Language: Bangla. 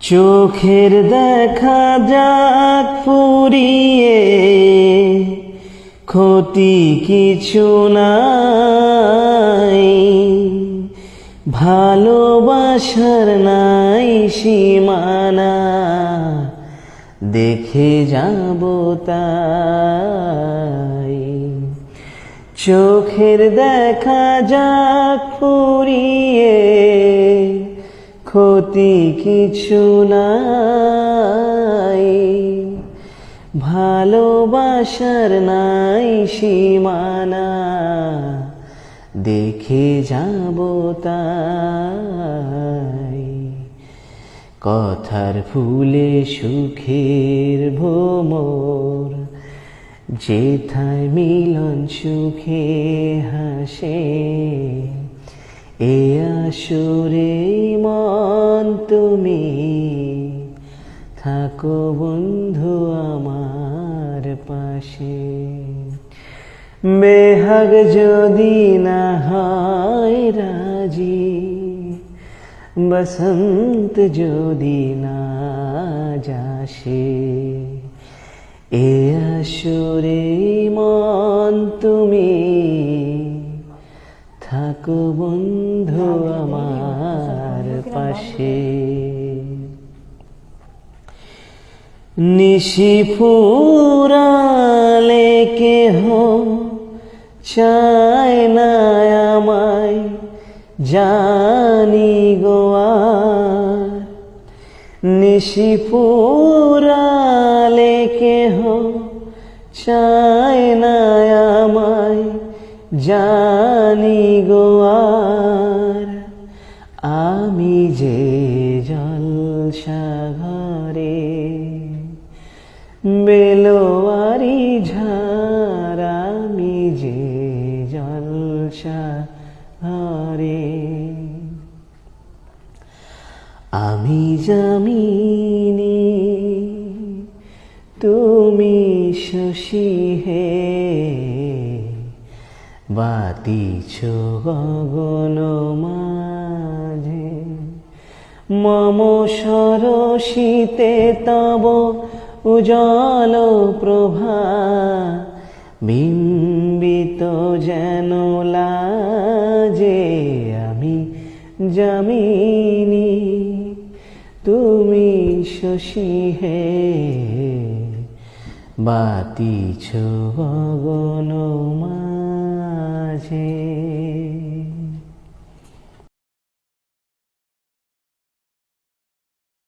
চোখের দেখা যাক পুরিয়ে ক্ষতি কিছু নাই। ভালোবাসার নাই সীমানা, দেখে যাব তাই। চোখের দেখা যাক পুরিয়ে ক্ষতি কিছু নাই। ভালোবাসার নাই সীমানা। দেখে যাব তাই। কথার ফুলে সুখের ভোমর, যেথায় মিলন সুখে হাসে। এ আসরে মন থাকো বন্ধু আমার পাশে। বেহাগ যদি না হয় রাজি বসন্ত যদি না যাসে। এ আসরে মন তুমি থাকো বন্ধু আমার পাশে। নিশি ফুরালে কেহ চায় না আমায়, জানি গোয়ার নিশি ফুরালে কেহ চায় না আমায়, জানি গোয়ার আমি যে জল সাগরে বেলোয়ারি ঝার আমি যে জল সাগরে আমি জামিনি তুমি শশী হে। বাতিছ গগন মাঝে। মম সরসিতে তব উজল প্রভা বিম্বিত যেন লাজে আমি জামিনী তুমি শশী হে বাতিছ গগন মাঝে